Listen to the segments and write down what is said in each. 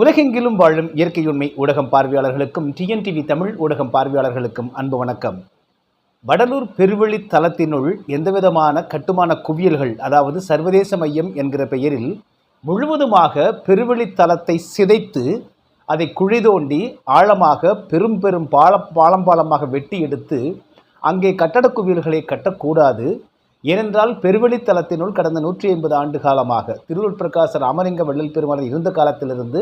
உலகெங்கிலும் வாழும் இயற்கையுண்மை ஊடகம் பார்வையாளர்களுக்கும் டிஎன்டிவி தமிழ் ஊடகம் பார்வையாளர்களுக்கும் அன்பு வணக்கம். வடலூர் பெருவழி தளத்தினுள் எந்தவிதமான கட்டுமான குவியல்கள் அதாவது சர்வதேச மையம் என்கிற பெயரில் முழுவதுமாக பெருவழி தளத்தை சிதைத்து அதை குழி தோண்டி ஆழமாக பெரும் பெரும் பால பாலம் பாலமாக வெட்டி எடுத்து அங்கே கட்டடக் குவியல்களை கட்டக்கூடாது. ஏனென்றால் பெருவெளித்தலத்தினுள் கடந்த நூற்றி ஐம்பது ஆண்டு காலமாக திருவள்ளூர் பிரகாச ராமலிங்க வள்ளல் பெருமாள் இருந்த காலத்திலிருந்து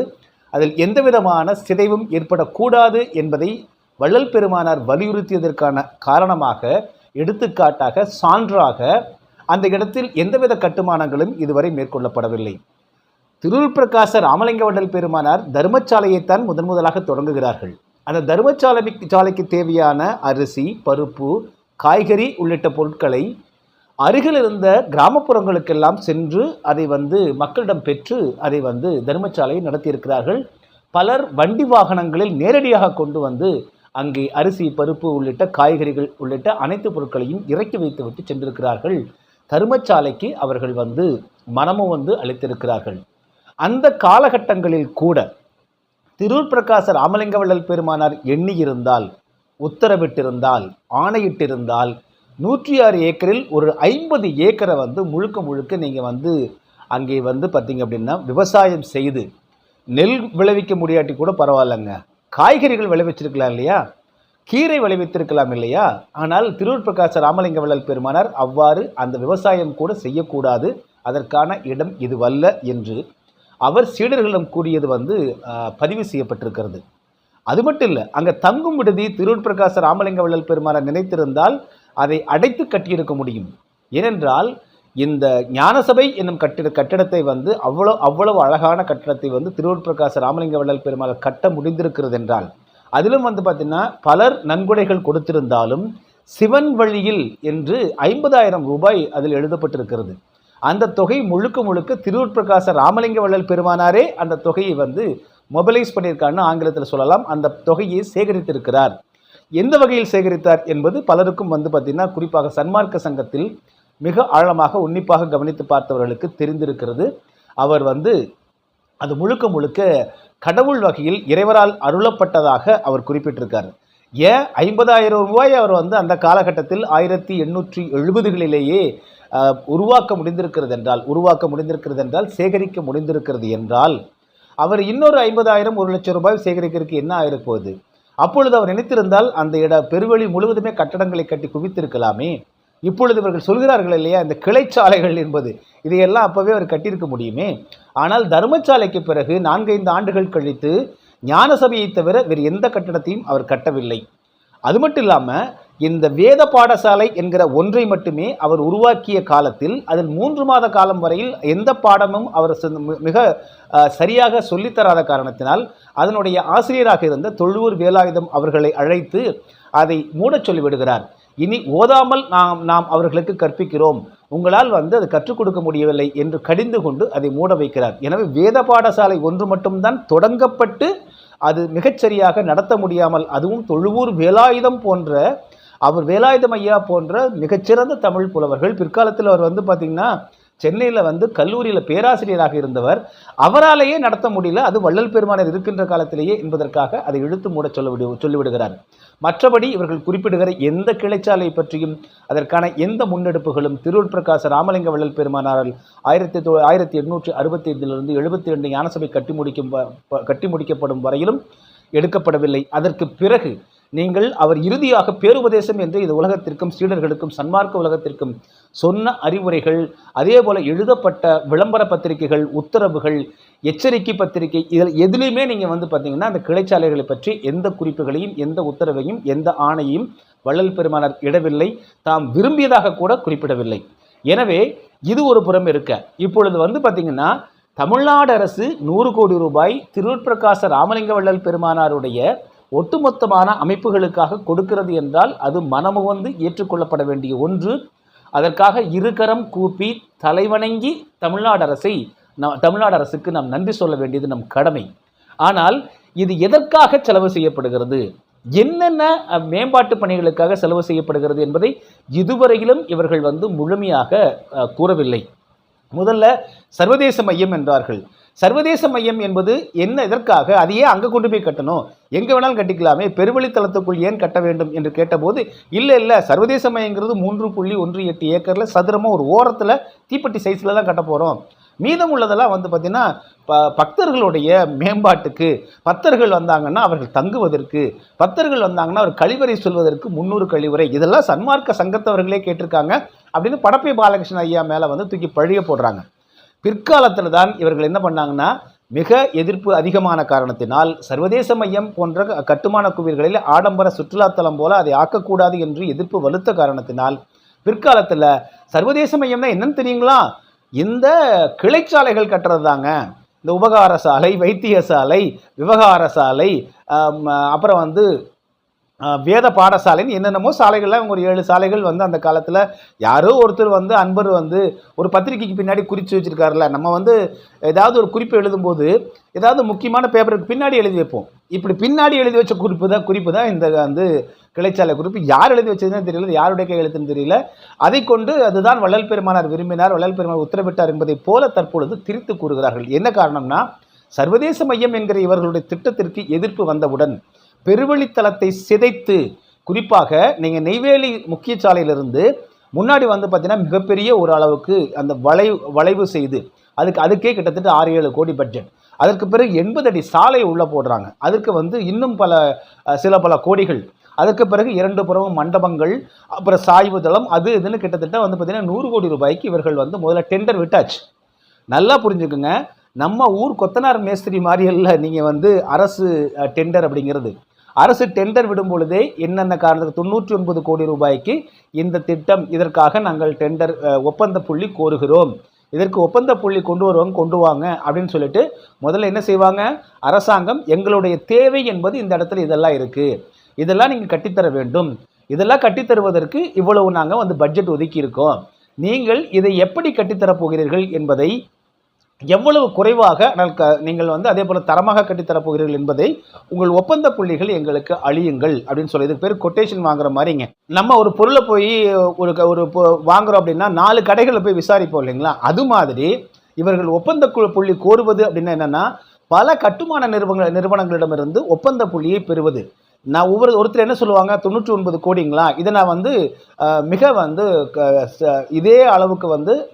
அதில் எந்தவிதமான சிதைவும் ஏற்படக்கூடாது என்பதை வள்ளல் பெருமானார் வலியுறுத்தியதற்கான காரணமாக எடுத்துக்காட்டாக சான்றாக அந்த இடத்தில் எந்தவித கட்டுமானங்களும் இதுவரை மேற்கொள்ளப்படவில்லை. திருள் பிரகாச ராமலிங்க வள்ளல் பெருமானார் தர்மச்சாலையைத்தான் முதன் முதலாக தொடங்குகிறார்கள். அந்த தர்மச்சாலை சாலைக்கு தேவையான அரிசி பருப்பு காய்கறி உள்ளிட்ட பொருட்களை அருகில் இருந்த கிராமப்புறங்களுக்கெல்லாம் சென்று அதை வந்து மக்களிடம் பெற்று அதை வந்து தர்மசாலையை நடத்தியிருக்கிறார்கள். பலர் வண்டி வாகனங்களில் நேரடியாக கொண்டு வந்து அங்கே அரிசி பருப்பு உள்ளிட்ட காய்கறிகள் உள்ளிட்ட அனைத்து பொருட்களையும் இறக்கி வைத்துவிட்டு சென்றிருக்கிறார்கள். தர்மசாலைக்கு அவர்கள் வந்து மனமும் வந்து அளித்திருக்கிறார்கள். அந்த காலகட்டங்களில் கூட திருவூர் பிரகாச ராமலிங்கவள்ளல் பெருமானார் எண்ணியிருந்தால் உத்தரவிட்டிருந்தால் ஆணையிட்டிருந்தால் நூற்றி ஆறு ஏக்கரில் ஒரு ஐம்பது ஏக்கரை வந்து முழுக்க முழுக்க நீங்கள் வந்து அங்கே வந்து பார்த்தீங்க அப்படின்னா விவசாயம் செய்து நெல் விளைவிக்க முடியாட்டி கூட பரவாயில்லைங்க. காய்கறிகள் விளைவிச்சிருக்கலாம் இல்லையா? கீரை விளைவித்திருக்கலாம் இல்லையா? ஆனால் திருவூர் பிரகாச ராமலிங்க வள்ளல் பெருமானார் அவ்வாறு அந்த விவசாயம் கூட செய்யக்கூடாது. அதற்கான இடம் இதுவல்ல என்று அவர் சீடர்களிடம் கூறியது வந்து பதிவு செய்யப்பட்டிருக்கிறது. அது மட்டும் இல்லை அங்கே தங்கும் விடுதி திருவூர் பிரகாச ராமலிங்க வள்ளல் பெருமானார் நினைத்திருந்தால் அதை அடைத்து கட்டியிருக்க முடியும். ஏனென்றால் இந்த ஞானசபை என்னும் கட்டிட கட்டிடத்தை வந்து அவ்வளோ அவ்வளவு அழகான கட்டிடத்தை வந்து திருவூர் பிரகாச ராமலிங்க வள்ளல் பெருமாள் கட்ட முடிந்திருக்கிறது என்றால் அதிலும் வந்து பார்த்தீங்கன்னா பலர் நன்கொடைகள் கொடுத்திருந்தாலும் சிவன் வழியில் என்று ஐம்பதாயிரம் ரூபாய் அதில் எழுதப்பட்டிருக்கிறது. அந்த தொகை முழுக்க முழுக்க திருவூர் பிரகாச ராமலிங்க வள்ளல் பெருமானாரே அந்த தொகையை வந்து மொபைலைஸ் பண்ணியிருக்காருன்னு ஆங்கிலத்தில் சொல்லலாம். அந்த தொகையை சேகரித்திருக்கிறார். எந்த வகையில் சேகரித்தார் என்பது பலருக்கும் வந்து பார்த்திங்கன்னா குறிப்பாக சன்மார்க்க சங்கத்தில் மிக ஆழமாக உன்னிப்பாக கவனித்து பார்த்தவர்களுக்கு தெரிந்திருக்கிறது. அவர் வந்து அது முழுக்க முழுக்க கடவுள் வகையில் இறைவரால் அருளப்பட்டதாக அவர் குறிப்பிட்டிருக்கார். ஏன்? ஐம்பதாயிரம் ரூபாய் அவர் வந்து அந்த காலகட்டத்தில் ஆயிரத்தி எண்ணூற்றி எழுபதுகளிலேயே உருவாக்க முடிந்திருக்கிறது என்றால் உருவாக்க முடிந்திருக்கிறது என்றால் சேகரிக்க முடிந்திருக்கிறது என்றால் அவர் இன்னொரு ஐம்பதாயிரம் ஒரு லட்சம் ரூபாய் சேகரிக்கிறதுக்கு என்ன ஆயிருக்க அப்பொழுது அவர் நினைத்திருந்தால் அந்த இட பெருவழி முழுவதுமே கட்டடங்களை கட்டி குவித்திருக்கலாமே. இப்பொழுது இவர்கள் சொல்கிறார்கள் இல்லையா இந்த கிளைச்சாலைகள் என்பது இதையெல்லாம் அப்போவே அவர் கட்டியிருக்க முடியுமே. ஆனால் தர்மசாலைக்கு பிறகு நான்கைந்து ஆண்டுகள் கழித்து ஞான சபையை தவிர வேறு எந்த கட்டடத்தையும் அவர் கட்டவில்லை. அது மட்டும் இல்லாமல் இந்த வேத பாடசாலை என்கிற ஒன்றை மட்டுமே அவர் உருவாக்கிய காலத்தில் அதில் மூன்று மாத காலம் வரையில் எந்த பாடமும் அவர் மிக சரியாக சொல்லித்தராத காரணத்தினால் அதனுடைய ஆசிரியராக இருந்த தொழுவூர் வேலாயுதம் அவர்களை அழைத்து அதை மூடச் சொல்லிவிடுகிறார் இனி ஓதாமல் நாம் நாம் அவர்களுக்கு கற்பிக்கிறோம். உங்களால் வந்து அது கற்றுக் கொடுக்க முடியவில்லை என்று கடிந்து கொண்டு அதை மூட வைக்கிறார். எனவே வேத பாடசாலை ஒன்று மட்டும்தான் தொடங்கப்பட்டு அது மிகச்சரியாக நடத்த முடியாமல் அதுவும் தொழுவூர் வேலாயுதம் போன்ற அவர் வேலாயுதம் ஐயா போன்ற மிகச்சிறந்த தமிழ் புலவர்கள் பிற்காலத்தில் அவர் வந்து பார்த்திங்கன்னா சென்னையில் வந்து கல்லூரியில் பேராசிரியராக இருந்தவர். அவராலேயே நடத்த முடியல அது வள்ளல் பெருமானர் இருக்கின்ற காலத்திலேயே என்பதற்காக அதை இழுத்து மூட சொல்ல விடு சொல்லிவிடுகிறார். மற்றபடி இவர்கள் குறிப்பிடுகிற எந்த கிளைச்சாலை பற்றியும் அதற்கான எந்த முன்னெடுப்புகளும் திருவுள் பிரகாச ராமலிங்க வள்ளல் பெருமானாரால் ஆயிரத்தி தொ ஆயிரத்தி எண்ணூற்றி அறுபத்தி ஐந்திலிருந்து எழுபத்தி ரெண்டு ஞானசபை கட்டி முடிக்கும் கட்டி முடிக்கப்படும் வரையிலும் எடுக்கப்படவில்லை. அதற்கு பிறகு நீங்கள் அவர் இறுதியாக பேருபதேசம் என்று இந்த உலகத்திற்கும் சீடர்களுக்கும் சன்மார்க்க உலகத்திற்கும் சொன்ன அறிவுரைகள் அதே போல் எழுதப்பட்ட விளம்பர பத்திரிகைகள் உத்தரவுகள் எச்சரிக்கை பத்திரிகை இதில் எதுலேயுமே நீங்கள் வந்து பார்த்தீங்கன்னா அந்த கிளைச்சாலைகளை பற்றி எந்த குறிப்புகளையும் எந்த உத்தரவையும் எந்த ஆணையும் வள்ளல் பெருமானார் இடவில்லை. தாம் விரும்பியதாக கூட குறிப்பிடவில்லை. எனவே இது ஒரு புறம் இருக்க. இப்பொழுது வந்து பார்த்தீங்கன்னா தமிழ்நாடு அரசு நூறு கோடி ரூபாய் திருவற்பிரகாச ராமலிங்க வள்ளல் பெருமானாருடைய ஒட்டுமொத்தமான அமைப்புகளுக்காக கொடுக்கிறது என்றால் அது மனமுகந்து ஏற்றுக்கொள்ளப்பட வேண்டிய ஒன்று. அதற்காக இருகரம் கூப்பி தலைவணங்கி தமிழ்நாடு அரசை நம் தமிழ்நாடு அரசுக்கு நாம் நன்றி சொல்ல வேண்டியது நம் கடமை. ஆனால் இது எதற்காக செலவு செய்யப்படுகிறது? என்னென்ன மேம்பாட்டு பணிகளுக்காக செலவு செய்யப்படுகிறது என்பதை இதுவரையிலும் இவர்கள் வந்து முழுமையாக கூறவில்லை. முதல்ல சர்வதேச மையம் என்றார்கள். சர்வதேச மையம் என்பது என்ன எதற்காக அதையே அங்கே கொண்டு போய் கட்டணும்? எங்கே வேணாலும் கட்டிக்கலாமே பெருவழித்தளத்துக்குள் ஏன் கட்ட வேண்டும் என்று கேட்டபோது இல்லை இல்லை சர்வதேச மையங்கிறது மூன்று புள்ளி ஒன்று எட்டு ஏக்கரில் சதுரமாக ஒரு ஓரத்தில் தீப்பெட்டி சைஸில் தான் கட்ட போகிறோம் மீதம் உள்ளதெல்லாம் வந்து பார்த்திங்கன்னா ப பக்தர்களுடைய மேம்பாட்டுக்கு பக்தர்கள் வந்தாங்கன்னா அவர்கள் தங்குவதற்கு பக்தர்கள் வந்தாங்கன்னா அவர் கழிவறை சொல்வதற்கு முன்னூறு கழிவறை இதெல்லாம் சன்மார்க்க சங்கத்தவர்களே கேட்டிருக்காங்க அப்படின்னு படப்பை பாலகிருஷ்ணன் ஐயா மேலே வந்து தூக்கி பழிய போடுறாங்க. பிற்காலத்தில் தான் இவர்கள் என்ன பண்ணாங்கன்னா மிக எதிர்ப்பு அதிகமான காரணத்தினால் சர்வதேச மையம் போன்ற கட்டுமான குவியல்களில் ஆடம்பர சுற்றுலாத்தலம் போல அதை ஆக்கக்கூடாது என்று எதிர்ப்பு வலுத்த காரணத்தினால் பிற்காலத்தில் சர்வதேச மையம்னா என்னன்னு தெரியுங்களா? இந்த கிளைச்சாலைகள் கட்டுறது தாங்க இந்த உபகார சாலை வைத்திய சாலை விவகார சாலை அப்புறம் வந்து வேத பாடசாலைன்னு என்னென்னமோ சாலைகள்லாம் ஒரு ஏழு சாலைகள் வந்து அந்த காலத்தில் யாரோ ஒருத்தர் வந்து அன்பர் வந்து ஒரு பத்திரிக்கைக்கு பின்னாடி குறித்து வச்சுருக்காருல நம்ம வந்து ஏதாவது ஒரு குறிப்பு எழுதும்போது ஏதாவது முக்கியமான பேப்பருக்கு பின்னாடி எழுதி வைப்போம். இப்படி பின்னாடி எழுதி வச்ச குறிப்பு தான் குறிப்பு தான் இந்த வந்து கிளைச்சாலை குறிப்பு. யார் எழுதி வச்சதுன்னு தெரியல யாருடைய கையெழுத்துன்னு தெரியல. அதை கொண்டு அதுதான் வள்ளல் பெருமானார் விரும்பினார் வள்ளல் பெருமானார் உத்தரவிட்டார் என்பதைப் போல தற்பொழுது திரித்து கூறுகிறார்கள். என்ன காரணம்னா சர்வதேச மையம் என்கிற இவர்களுடைய திட்டத்திற்கு எதிர்ப்பு வந்தவுடன் பெருவழித்தலத்தை சிதைத்து குறிப்பாக நீங்கள் நெய்வேலி முக்கிய சாலையிலிருந்து முன்னாடி வந்து பார்த்தீங்கன்னா மிகப்பெரிய ஒரு அளவுக்கு அந்த வளைவு வளைவு செய்து அதுக்கு அதுக்கே கிட்டத்தட்ட ஆறு ஏழு கோடி பட்ஜெட் அதற்கு பிறகு எண்பது அடி சாலை உள்ளே போடுறாங்க. அதுக்கு வந்து இன்னும் பல சில பல கோடிகள். அதற்கு பிறகு இரண்டு புறமும் மண்டபங்கள் அப்புறம் சாய்வு தளம் அது இதுன்னு கிட்டத்தட்ட வந்து பார்த்தீங்கன்னா நூறு கோடி ரூபாய்க்கு இவர்கள் வந்து முதல்ல டெண்டர் விட்டாச்சு. நல்லா புரிஞ்சுக்குங்க. நம்ம ஊர் கொத்தனார் மேஸ்திரி மாதிரி இல்லை நீங்கள் வந்து அரசு டெண்டர் அப்படிங்கிறது. அரசு டெண்டர் விடும் பொழுதே என்னென்ன காரணத்துக்கு தொண்ணூற்றி ஒன்பது கோடி ரூபாய்க்கு இந்த திட்டம் இதற்காக நாங்கள் டெண்டர் ஒப்பந்த புள்ளி கோருகிறோம். இதற்கு ஒப்பந்த புள்ளி கொண்டு வருவாங்க கொண்டு வாங்க அப்படின்னு சொல்லிட்டு முதல்ல என்ன செய்வாங்க? அரசாங்கம் எங்களுடைய தேவை என்பது இந்த இடத்துல இதெல்லாம் இருக்குது இதெல்லாம் நீங்கள் கட்டித்தர வேண்டும். இதெல்லாம் கட்டித்தருவதற்கு இவ்வளவு நாங்கள் வந்து பட்ஜெட் ஒதுக்கியிருக்கோம் நீங்கள் இதை எப்படி கட்டித்தரப் போகிறீர்கள் என்பதை எவ்வளவு குறைவாக க நீங்கள் வந்து அதே போல் தரமாக கட்டித்தரப்போகிறீர்கள் என்பதை உங்கள் ஒப்பந்த புள்ளிகள் எங்களுக்கு அழியுங்கள் அப்படின்னு சொல்லி இதுக்கு பேர் கொட்டேஷன் வாங்குற மாதிரிங்க. நம்ம ஒரு பொருளை போய் ஒரு க- ஒரு பொ- வாங்குறோம் அப்படின்னா நாலு கடைகளில் போய் விசாரிப்போம் இல்லைங்களா? அது மாதிரி இவர்கள் ஒப்பந்த புள்ளி கோருவது அப்படின்னா என்னென்னா பல கட்டுமான நிறுவன நிறுவனங்களிடமிருந்து ஒப்பந்த புள்ளியை பெறுவது. நான் ஒவ்வொரு ஒருத்தர் என்ன சொல்லுவாங்க தொண்ணூற்றி ஒன்பது கோடிங்களா? இதை நான் வந்து மிக வந்து க- இதே அளவுக்கு வந்து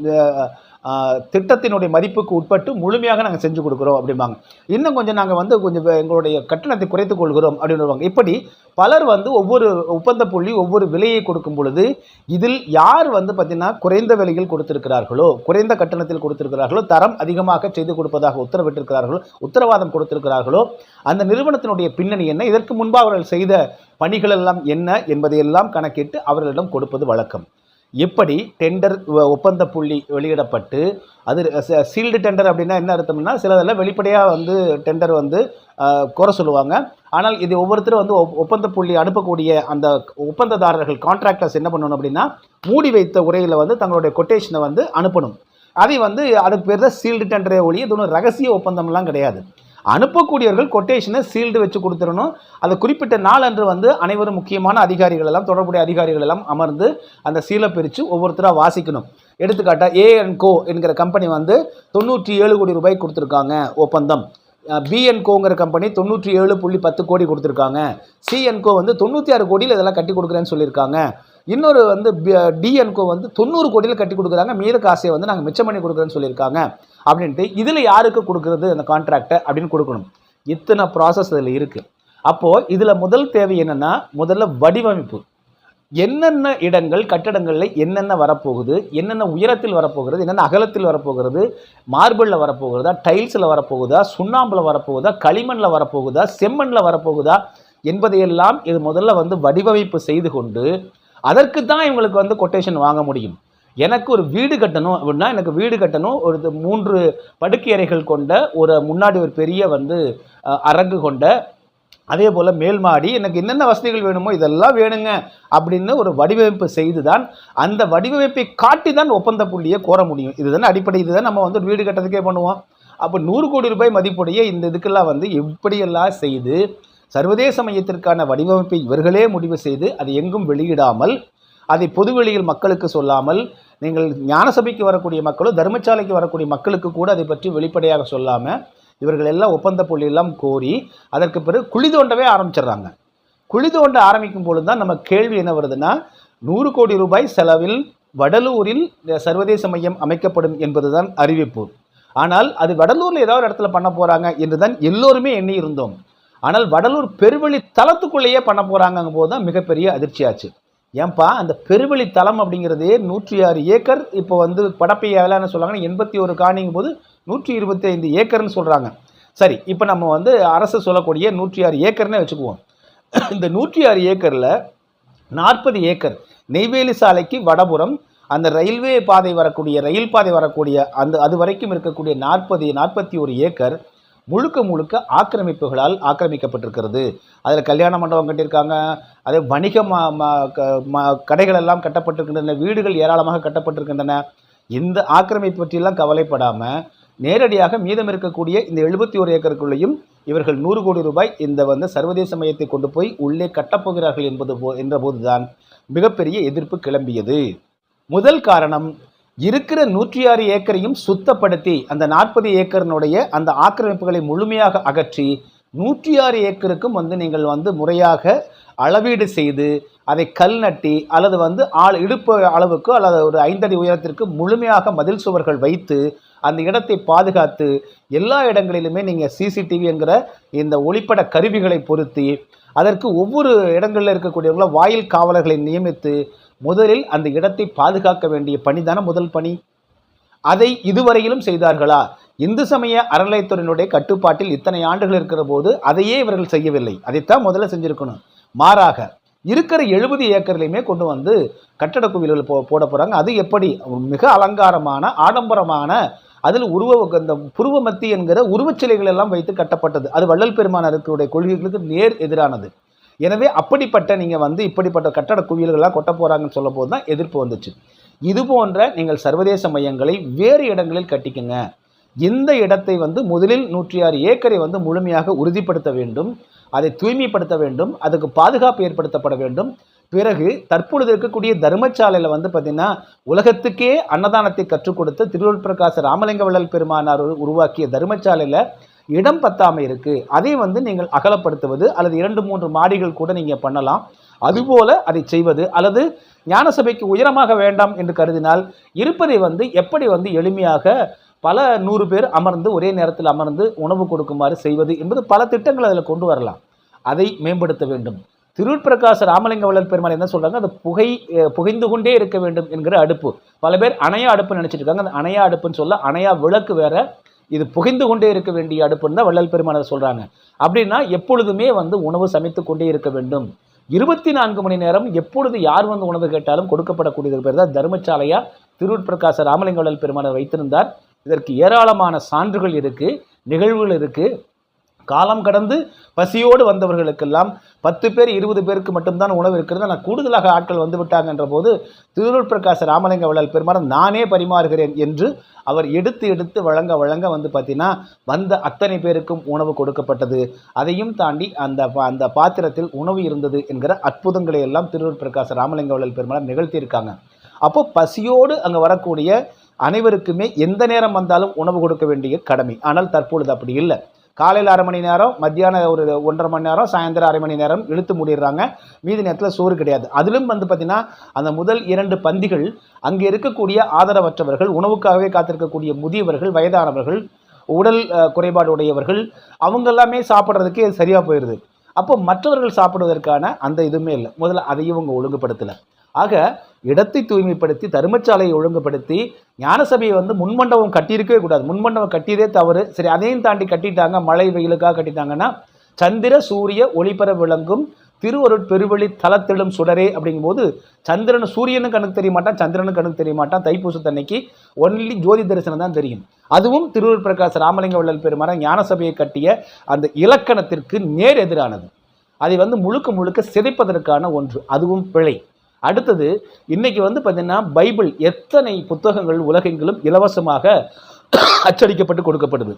திட்டத்தினுடைய மதிப்புக்கு உட்பட்டு முழுமையாக நாங்கள் செஞ்சு கொடுக்குறோம் அப்படிம்பாங்க. இன்னும் கொஞ்சம் நாங்கள் வந்து கொஞ்சம் எங்களுடைய கட்டணத்தை குறைத்துக் கொள்கிறோம் அப்படின்னு வருவாங்க இப்படி பலர் வந்து ஒவ்வொரு ஒப்பந்த புள்ளி ஒவ்வொரு விலையை கொடுக்கும் பொழுது இதில் யார் வந்து பார்த்திங்கன்னா குறைந்த விலையில் கொடுத்திருக்கிறார்களோ குறைந்த கட்டணத்தில் கொடுத்திருக்கிறார்களோ தரம் அதிகமாக செய்து கொடுப்பதாக உத்தரவிட்டிருக்கிறார்களோ உத்தரவாதம் கொடுத்திருக்கிறார்களோ அந்த நிறுவனத்தினுடைய பின்னணி என்ன இதற்கு முன்பு அவர்கள் செய்த பணிகள் எல்லாம் என்ன என்பதையெல்லாம் கணக்கிட்டு அவர்களிடம் கொடுப்பது வழக்கம். எப்படி டெண்டர் ஒப்பந்த புள்ளி வெளியிடப்பட்டு அது சீல்டு டெண்டர் அப்படின்னா என்ன அர்த்தம்னா சிலதெல்லாம் வெளிப்படையாக வந்து டெண்டர் வந்து குறை சொல்லுவாங்க. ஆனால் இது ஒவ்வொருத்தரும் வந்து ஒப்- ஒப்பந்த புள்ளி அனுப்பக்கூடிய அந்த ஒப்பந்ததாரர்கள் கான்ட்ராக்டர்ஸ் என்ன பண்ணணும் அப்படின்னா மூடி வைத்த உரையில் வந்து தங்களுடைய கொட்டேஷனை வந்து அனுப்பணும். அதை வந்து அதுக்கு பேர் தான் சீல்டு டெண்டரே ஒழிய இது ஒன்றும் ரகசிய ஒப்பந்தம்லாம் கிடையாது. அனுப்பக்கூடியவர்கள் கொட்டேஷனை சீல்டு வச்சு கொடுத்துடணும். அது குறிப்பிட்ட நாள் அன்று வந்து அனைவரும் முக்கியமான அதிகாரிகள் எல்லாம் தொடர்புடைய அதிகாரிகள் எல்லாம் அமர்ந்து அந்த சீலை பிரித்து ஒவ்வொருத்தராக வாசிக்கணும். எடுத்துக்காட்டாக ஏஎன் கோ என்கிற கம்பெனி வந்து தொண்ணூற்றி ஏழு கோடி ரூபாய் கொடுத்துருக்காங்க ஒப்பந்தம். பிஎன் கோங்கிற கம்பெனி தொண்ணூற்றி ஏழு புள்ளி பத்து கோடி கொடுத்துருக்காங்க. சிஎன்கோ வந்து தொண்ணூற்றி ஆறு கோடியில் இதெல்லாம் கட்டி கொடுக்குறேன்னு சொல்லியிருக்காங்க. இன்னொரு வந்து டிஎன்கோ வந்து தொண்ணூறு கோடியில் கட்டி கொடுக்குறாங்க. மீத காசை வந்து நாங்கள் மிச்சம் பண்ணி கொடுக்குறேன்னு சொல்லியிருக்காங்க. அப்படின்ட்டு இதில் யாருக்கு கொடுக்குறது அந்த கான்ட்ராக்டை அப்படின்னு கொடுக்கணும். இத்தனை ப்ராசஸ் இதில் இருக்குது அப்போது இதில் முதல் தேவை என்னென்னா முதல்ல வடிவமைப்பு. என்னென்ன இடங்கள் கட்டடங்களில் என்னென்ன வரப்போகுது என்னென்ன உயரத்தில் வரப்போகிறது என்னென்ன அகலத்தில் வரப்போகிறது மார்பிளில் வரப்போகிறதா டைல்ஸில் வரப்போகுதா சுண்ணாம்பில் வரப்போகுதா களிமண்ணில் வரப்போகுதா செம்மண்ணில் வரப்போகுதா என்பதையெல்லாம் இது முதல்ல வந்து வடிவமைப்பு செய்து கொண்டு அதற்கு தான் இவங்களுக்கு வந்து கொட்டேஷன் வாங்க முடியும். எனக்கு ஒரு வீடு கட்டணும் அப்படின்னா எனக்கு வீடு கட்டணும். ஒரு மூன்று படுக்கை அறைகள் கொண்ட ஒரு முன்னாடி ஒரு பெரிய வந்து அரங்கு கொண்ட அதே போல் மேல் மாடி எனக்கு என்னென்ன வசதிகள் வேணுமோ இதெல்லாம் வேணுங்க அப்படின்னு ஒரு வடிவமைப்பு செய்து தான் அந்த வடிவமைப்பை காட்டி தான் ஒப்பந்த புள்ளியை கோர முடியும். இதுதான் அடிப்படை இதுதான் நம்ம வந்து வீடு கட்டுறதுக்கே பண்ணுவோம். அப்போ நூறு கோடி ரூபாய் மதிப்புடைய இந்த இதுக்கெல்லாம் வந்து எப்படியெல்லாம் செய்து சர்வதேச மையத்திற்கான வடிவமைப்பை இவர்களே முடிவு செய்து அது எங்கும் வெளியிடாமல் அதை பொதுவெளியில் மக்களுக்கு சொல்லாமல் நீங்கள் ஞானசபைக்கு வரக்கூடிய மக்களும் தர்மசாலைக்கு வரக்கூடிய மக்களுக்கு கூட அதை பற்றி வெளிப்படையாக சொல்லாமல் இவர்கள் எல்லாம் ஒப்பந்த புள்ளியெல்லாம் கோரி அதற்கு பிறகு குழி தோண்டவே ஆரம்பிச்சிடுறாங்க. குழி தோண்ட ஆரம்பிக்கும் பொழுது தான் நம்ம கேள்வி என்ன வருதுன்னா நூறு கோடி ரூபாய் செலவில் வடலூரில் சர்வதேச மையம் அமைக்கப்படும் என்பதுதான் அறிவிப்பு. ஆனால் அது வடலூரில் ஏதாவது இடத்துல பண்ண போகிறாங்க என்று தான் எல்லோருமே எண்ணி இருந்தோம் ஆனால் வடலூர் பெருவழி தளத்துக்குள்ளேயே பண்ண போகிறாங்கங்கும் போது தான் மிகப்பெரிய அதிர்ச்சியாச்சு. ஏன்பா அந்த பெருவெளி தளம் அப்படிங்கிறதே நூற்றி ஆறு ஏக்கர் இப்போ வந்து படப்பையாவில் வேலைன்னு சொல்கிறாங்கன்னா எண்பத்தி ஒரு காணிங்கும் போது நூற்றி இருபத்தி ஐந்து ஏக்கர்னு சொல்கிறாங்க சரி இப்போ நம்ம வந்து அரசு சொல்லக்கூடிய நூற்றி ஆறு ஏக்கர்னே வச்சுக்குவோம். இந்த நூற்றி ஆறு ஏக்கரில் நாற்பது ஏக்கர் நெய்வேலி சாலைக்கு வடபுறம் அந்த ரயில்வே பாதை வரக்கூடிய ரயில் பாதை வரக்கூடிய அந்த அது வரைக்கும் இருக்கக்கூடிய நாற்பது நாற்பத்தி ஒரு ஏக்கர் முழுக்க முழுக்க ஆக்கிரமிப்புகளால் ஆக்கிரமிக்கப்பட்டிருக்கிறது. அதில் கல்யாண மண்டபம் கட்டியிருக்காங்க. அதே வணிக ம ம க- ம- கடைகள் எல்லாம் கட்டப்பட்டிருக்கின்றன. வீடுகள் ஏராளமாக கட்டப்பட்டிருக்கின்றன. இந்த ஆக்கிரமிப்பு பற்றியெல்லாம் கவலைப்படாமல் நேரடியாக மீதம் இருக்கக்கூடிய இந்த எழுபத்தி ஒரு ஏக்கருக்குள்ளேயும் இவர்கள் நூறு கோடி ரூபாய் இந்த வந்து சர்வதேச மையத்தை கொண்டு போய் உள்ளே கட்டப்போகிறார்கள் என்பது போ என்ற போதுதான் மிகப்பெரிய எதிர்ப்பு கிளம்பியது. முதல் காரணம் இருக்கிற நூற்றி ஆறு ஏக்கரையும் சுத்தப்படுத்தி அந்த நாற்பது ஏக்கரினுடைய அந்த ஆக்கிரமிப்புகளை முழுமையாக அகற்றி நூற்றி ஆறு ஏக்கருக்கும் வந்து நீங்கள் வந்து முறையாக அளவீடு செய்து அதை கல் நட்டி அல்லது வந்து ஆள் இடுப்பு அளவுக்கு அல்லது ஒரு ஐந்தடி உயரத்திற்கு முழுமையாக மதில் சுவர்கள் வைத்து அந்த இடத்தை பாதுகாத்து எல்லா இடங்களிலுமே நீங்கள் சிசிடிவி என்கிற இந்த ஒளிப்பட கருவிகளை பொருத்தி அதற்கு ஒவ்வொரு இடங்களில் இருக்கக்கூடியவங்கள வாயில் காவலர்களை நியமித்து முதலில் அந்த இடத்தை பாதுகாக்க வேண்டிய பணிதான முதல் பணி? அதை இதுவரையிலும் செய்தார்களா? இந்து சமய அறநிலையத்துறையினுடைய கட்டுப்பாட்டில் இத்தனை ஆண்டுகள் இருக்கிற போது அதையே இவர்கள் செய்யவில்லை. அதைத்தான் முதல்ல செஞ்சிருக்கணும். மாறாக இருக்கிற எழுபது ஏக்கர்லையுமே கொண்டு வந்து கட்டட கோவில்கள் போ போட போகிறாங்க அது எப்படி? மிக அலங்காரமான ஆடம்பரமான அதில் உருவ இந்த புருவமத்தி என்கிற உருவச்சிலைகள் எல்லாம் வைத்து கட்டப்பட்டது. அது வள்ளல் பெருமானருக்குடைய கொள்கைகளுக்கு நேர் எதிரானது. எனவே அப்படிப்பட்ட நீங்கள் வந்து இப்படிப்பட்ட கட்டட குவியல்களாக கொட்ட போகிறாங்கன்னு சொல்லும் போது தான் எதிர்ப்பு வந்துச்சு. இது போன்ற நீங்கள் சர்வதேச மையங்களை வேறு இடங்களில் கட்டிக்கங்க. இந்த இடத்தை வந்து முதலில் நூற்றி ஆறு ஏக்கரை வந்து முழுமையாக உறுதிப்படுத்த வேண்டும். அதை தூய்மைப்படுத்த வேண்டும். அதுக்கு பாதுகாப்பு ஏற்படுத்தப்பட வேண்டும். பிறகு தற்பொழுது இருக்கக்கூடிய தர்மசாலையில் வந்து பார்த்திங்கன்னா உலகத்துக்கே அன்னதானத்தை கற்றுக் கொடுத்த திருவள்ளுவர் பிரகாச ராமலிங்க வள்ளல் பெருமானார் உருவாக்கிய தர்மசாலையில் இடம் பத்தாமல் இருக்குது அதை வந்து நீங்கள் அகலப்படுத்துவது அல்லது இரண்டு மூன்று மாடிகள் கூட நீங்கள் பண்ணலாம். அதுபோல அதை செய்வது அல்லது ஞானசபைக்கு உயரமாக வேண்டாம் என்று கருதினால் இருப்பதை வந்து எப்படி வந்து எளிமையாக பல நூறு பேர் அமர்ந்து ஒரே நேரத்தில் அமர்ந்து உணவு கொடுக்குமாறு செய்வது என்பது பல திட்டங்கள் அதில் கொண்டு வரலாம். அதை மேம்படுத்த வேண்டும். திருட்பிரகாச ராமலிங்க வள்ளல் பெருமாள் என்ன சொல்கிறாங்க அது புகை புகைந்து கொண்டே இருக்க வேண்டும் என்கிற அடுப்பு. பல பேர் அணையா அடுப்புன்னு நினச்சிட்டு இருக்காங்க. அந்த அணையா அடுப்புன்னு சொல்ல அணையா விளக்கு வேற இது புகைந்து கொண்டே இருக்க வேண்டிய அடுப்புன்னு தான் வள்ளல் பெருமாள் சொல்கிறாங்க அப்படின்னா எப்பொழுதுமே வந்து உணவு சமைத்து கொண்டே இருக்க வேண்டும். இருபத்தி நான்கு மணி நேரம் எப்பொழுது யார் வந்து உணவு கேட்டாலும் கொடுக்கப்படக்கூடியது பேர் தான் தர்மசாலையா திருவுட்பிரகாச ராமலிங்க வள்ளல் பெருமானை வைத்திருந்தார். இதற்கு ஏராளமான சான்றுகள் இருக்குது நிகழ்வுகள் இருக்குது காலம் கடந்து பசியோடு வந்தவர்களுக்கெல்லாம் பத்து பேர் இருபது பேருக்கு மட்டும்தான் உணவு இருக்கிறது. ஆனால் கூடுதலாக ஆட்கள் வந்து விட்டாங்கன்ற போது திருவள்ளுவர் பிரகாச ராமலிங்க வள்ளல் பெருமாறன் நானே பரிமாறுகிறேன் என்று அவர் எடுத்து எடுத்து வழங்க வழங்க வந்து பார்த்தீங்கன்னா வந்த அத்தனை பேருக்கும் உணவு கொடுக்கப்பட்டது. அதையும் தாண்டி அந்த அந்த பாத்திரத்தில் உணவு இருந்தது என்கிற அற்புதங்களை எல்லாம் திருவள்ளுவர் பிரகாச ராமலிங்க வள்ளல் பெருமாறன் நிகழ்த்தியிருக்காங்க. அப்போ பசியோடு அங்கே வரக்கூடிய அனைவருக்குமே எந்த நேரம் வந்தாலும் உணவு கொடுக்க வேண்டிய கடமை. ஆனால் தற்பொழுது அப்படி இல்லை. காலையில் அரை மணி நேரம் மத்தியானம் ஒரு ஒன்றரை மணி நேரம் சாயந்தரம் அரை மணி நேரம் இழுத்து மூடிடுறாங்க. மீதி நேரத்தில் சோறு கிடையாது. அதிலும் வந்து பார்த்திங்கன்னா அந்த முதல் இரண்டு பந்திகள் அங்கே இருக்கக்கூடிய ஆதரவற்றவர்கள் உணவுக்காகவே காத்திருக்கக்கூடிய முதியவர்கள் வயதானவர்கள் உடல் குறைபாடு உடையவர்கள் அவங்க எல்லாமே சாப்பிட்றதுக்கே சரியாக போயிடுது அப்போ மற்றவர்கள் சாப்பிடுவதற்கான அந்த இதுவுமே இல்லை. முதல்ல அதையும் இவங்க ஒழுங்குபடுத்தலை. ஆக இடத்தை தூய்மைப்படுத்தி தர்மச்சாலையை ஒழுங்குபடுத்தி ஞானசபையை வந்து முன்மண்டபம் கட்டியிருக்கவே கூடாது. முன்மண்டபம் கட்டியதே தவறு. சரி அதையும் தாண்டி கட்டிட்டாங்க மழை வெயிலுக்காக கட்டிட்டாங்கன்னா சந்திர சூரிய ஒளிபர விளங்கும் திருவருட் பெருவெளி தளத்திடும் சுடரே அப்படிங்கும்போது சந்திரன் சூரியனு கணக்கு தெரிய மாட்டான் சந்திரனும் கணக்கு தெரிய மாட்டான். தைப்பூசத்தன்னைக்கு ஒன்லி ஜோதி தரிசனம் தான் தெரியும். அதுவும் திருவருட் பிரகாஷ் ராமலிங்க வள்ளல் பெருமாற ஞானசபையை கட்டிய அந்த இலக்கணத்திற்கு நேர் எதிரானது. அதை வந்து முழுக்க முழுக்க சிதைப்பதற்கான ஒன்று. அதுவும் பிழை. அடுத்தது இன்னைக்கு வந்து பார்த்தீங்கன்னா பைபிள் எத்தனை புத்தகங்கள் உலகெங்கிலும் இலவசமாக அச்சடிக்கப்பட்டு கொடுக்கப்படுது.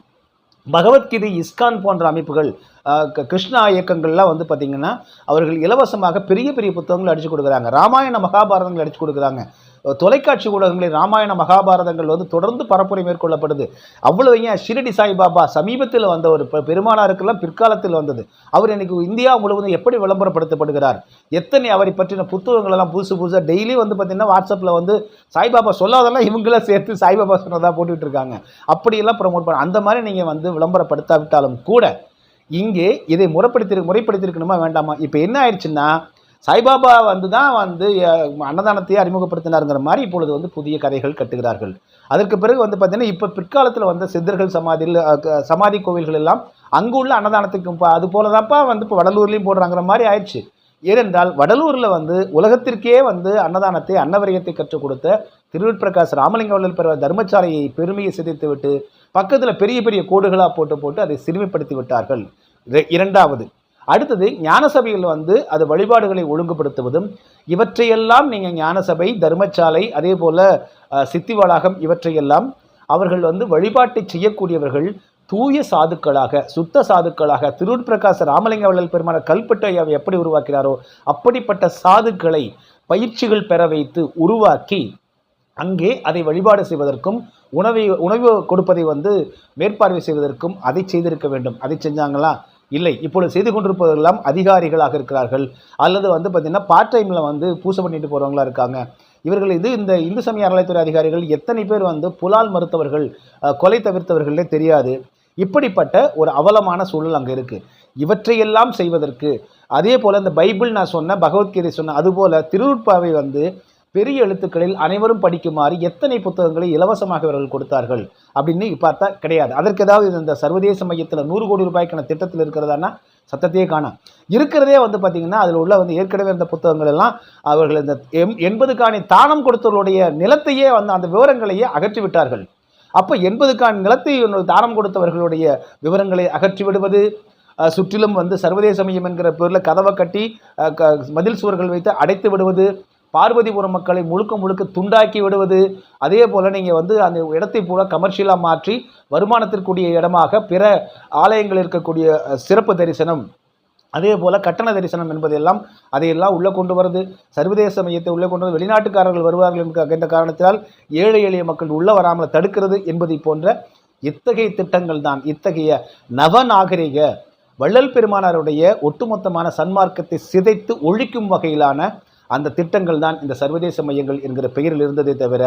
பகவத்கீதை இஸ்கான் போன்ற அமைப்புகள் க- கிருஷ்ணா இயக்கங்கள்லாம் வந்து பார்த்திங்கன்னா அவர்கள் இலவசமாக பெரிய பெரிய புத்தகங்கள் அடித்து கொடுக்குறாங்க. ராமாயண மகாபாரதங்கள் அடித்து கொடுக்குறாங்க. தொலைக்காட்சி ஊடகங்களில் ராமாயண மகாபாரதங்கள் வந்து தொடர்ந்து பரப்புரை மேற்கொள்ளப்படுது. அவ்வளவு ஏன் ஷிரடி சாய்பாபா சமீபத்தில் வந்த ஒரு பெ- பெருமானாருக்கெல்லாம் பிற்காலத்தில் வந்தது. அவர் இன்னைக்கு இந்தியா முழுவதும் எப்படி விளம்பரப்படுத்தப்படுகிறார்? எத்தனை அவரை பற்றின புத்தகங்கள் எல்லாம் புதுசு புதுசாக டெய்லி வந்து பார்த்தீங்கன்னா வாட்ஸ்அப்பில் வந்து சாய்பாபா சொல்லாதெல்லாம் இவங்களாம் சேர்த்து சாய்பாபா சொன்னதாக போட்டுட்டு இருக்காங்க. அப்படியெல்லாம் ப்ரமோட் பண்ண அந்த மாதிரி நீங்கள் வந்து விளம்பரப்படுத்தாவிட்டாலும் கூட இங்கே இதை முறைப்படுத்தி முறைப்படுத்தியிருக்கணுமா வேண்டாமா? இப்போ என்ன ஆயிடுச்சுன்னா சாய்பாபா வந்து தான் வந்து அன்னதானத்தை அன்னதானத்தையே அறிமுகப்படுத்தினாருங்கிற மாதிரி இப்பொழுது வந்து புதிய கதைகள் கட்டுகிறார்கள். அதற்கு பிறகு வந்து பார்த்தீங்கன்னா இப்போ பிற்காலத்தில் வந்த சித்தர்கள் சமாதியில் சமாதி கோவில்கள் எல்லாம் அங்கு உள்ள அன்னதானத்துக்கு ப- அது போல தான்ப்பா வந்து இப்போ வடலூர்லேயும் போடுறாங்கிற மாதிரி ஆயிடுச்சு. ஏனென்றால் வடலூரில் வந்து உலகத்திற்கே வந்து அன்னதானத்தை அன்னவரியத்தை கற்றுக் கொடுத்த திருவிட் பிரகாஷ் ராமலிங்க வள்ளல் பெற தர்மசாலையை பெருமையை சிதைத்து விட்டு பக்கத்தில் பெரிய பெரிய கோடுகளாக போட்டு போட்டு அதை சிறுமைப்படுத்தி விட்டார்கள். இரண்டாவது அடுத்தது ஞானசபையில் வந்து அது வழிபாடுகளை ஒழுங்குபடுத்துவதும் இவற்றையெல்லாம் நீங்கள் ஞானசபை தர்மசாலை அதே போல் சித்தி வளாகம் இவற்றையெல்லாம் அவர்கள் வந்து வழிபாட்டை செய்யக்கூடியவர்கள் தூய சாதுக்களாக சுத்த சாதுக்களாக திருட் பிரகாச ராமலிங்க வள்ளல் பெருமான கல்பட்டு எப்படி உருவாக்கினாரோ அப்படிப்பட்ட சாதுக்களை பயிற்சிகள் பெற வைத்து உருவாக்கி அங்கே அதை வழிபாடு செய்வதற்கும் உணவை உணவு கொடுப்பதை வந்து மேற்பார்வை செய்வதற்கும் அதை செய்திருக்க வேண்டும். அதை செஞ்சாங்களா? இல்லை. இப்பொழுது செய்து கொண்டிருப்பவர்களெல்லாம் அதிகாரிகளாக இருக்கிறார்கள். அல்லது வந்து பார்த்திங்கன்னா பார்ட் டைமில் வந்து பூசை பண்ணிட்டு போகிறவங்களா இருக்காங்க. இவர்கள் இது இந்த இந்து சமய அறநிலைத்துறை அதிகாரிகள் எத்தனை பேர் வந்து புலால் மறுத்தவர்கள் கொலை தவிர்த்தவர்களே தெரியாது. இப்படிப்பட்ட ஒரு அவலமான சூழல் அங்கே இருக்குது இவற்றையெல்லாம் செய்வதற்கு அதே போல் இந்த பைபிள் நான் சொன்ன பகவத்கீதை சொன்ன அதுபோல் திருவுட்பாவை வந்து பெரிய எழுத்துக்களில் அனைவரும் படிக்குமாறு எத்தனை புத்தகங்களை இலவசமாக இவர்கள் கொடுத்தார்கள் அப்படின்னு பார்த்தா கிடையாது. அதற்கு ஏதாவது இந்த சர்வதேச மையத்தில் நூறு கோடி ரூபாய்க்கான திட்டத்தில் இருக்கிறதானா சத்தத்தையே காணும் இருக்கிறதே வந்து பார்த்தீங்கன்னா அதில் உள்ள வந்து ஏற்கனவே இருந்த புத்தகங்கள் எல்லாம் அவர்கள் இந்த எம் எண்பதுக்கான தானம் கொடுத்தவர்களுடைய நிலத்தையே வந்து அந்த விவரங்களையே அகற்றி விட்டார்கள் அப்போ எண்பதுக்கான நிலத்தை தானம் கொடுத்தவர்களுடைய விவரங்களை அகற்றி விடுவது சுற்றிலும் வந்து சர்வதேச மையம் என்கிற பேரில் கதவை கட்டி க- மதில் சுவர்கள் வைத்து அடைத்து விடுவது பார்வதிபுரம் மக்களை முழுக்க முழுக்க துண்டாக்கி விடுவது அதே போல் நீங்கள் வந்து அந்த இடத்தை பூரா கமர்ஷியலாக மாற்றி வருமானத்திற்குரிய இடமாக பிற ஆலயங்கள் இருக்கக்கூடிய சிறப்பு தரிசனம் அதே போல் கட்டண தரிசனம் என்பதெல்லாம் அதையெல்லாம் உள்ளே கொண்டு வருது. சர்வதேச மையத்தை உள்ளே கொண்டு வந்து வெளிநாட்டுக்காரர்கள் வருவார்கள் என்க- என்ற காரணத்தினால் ஏழை எளிய மக்கள் உள்ளே வராமல் தடுக்கிறது என்பதை போன்ற இத்தகைய திட்டங்கள் தான் இத்தகைய நவநாகரிக வள்ளல் பெருமானாருடைய ஒட்டுமொத்தமான சன்மார்க்கத்தை சிதைத்து ஒழிக்கும் வகையிலான அந்த திட்டங்கள் தான் இந்த சர்வதேச மையங்கள் என்கிற பெயரில் இருந்ததே தவிர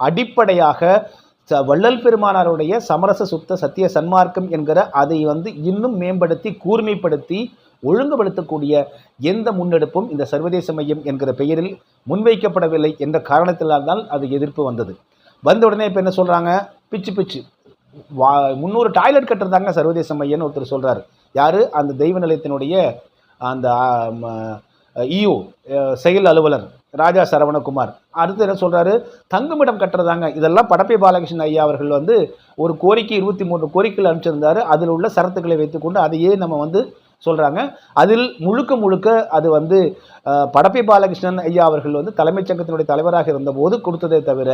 அடிப்படையாக ச- வள்ளல் பெருமானாருடைய சமரச சுத்த சத்திய சன்மார்க்கம் என்கிற அதை வந்து இன்னும் மேம்படுத்தி கூர்மைப்படுத்தி ஒழுங்குபடுத்தக்கூடிய எந்த முன்னெடுப்பும் இந்த சர்வதேச மையம் என்கிற பெயரில் முன்வைக்கப்படவில்லை என்ற காரணத்தினால் தான் அது எதிர்ப்பு வந்தது. வந்த உடனே இப்போ என்ன சொல்கிறாங்க பிச்சு பிச்சு. வா முந்நூறு டாய்லெட் கட்டுறதாங்க சர்வதேச மையம்னு ஒருத்தர் சொல்கிறாரு யார்? அந்த தெய்வ நிலையத்தினுடைய அந்த இயு செயல் அலுவலர் ராஜா சரவணகுமார். அடுத்து என்ன சொல்கிறாரு தங்குமிடம் கட்டுறதாங்க. இதெல்லாம் படப்பை பாலகிருஷ்ணன் ஐயா அவர்கள் வந்து ஒரு கோரிக்கை இருபத்தி மூன்று கோரிக்கைகள் அனுப்பிச்சிருந்தாரு. அதில் உள்ள சரத்துக்களை வைத்துக்கொண்டு அதையே நம்ம வந்து சொல்கிறாங்க அதில் முழுக்க முழுக்க அது வந்து படப்பை பாலகிருஷ்ணன் ஐயா அவர்கள் வந்து தலைமைச் சங்கத்தினுடைய தலைவராக இருந்தபோது கொடுத்ததே தவிர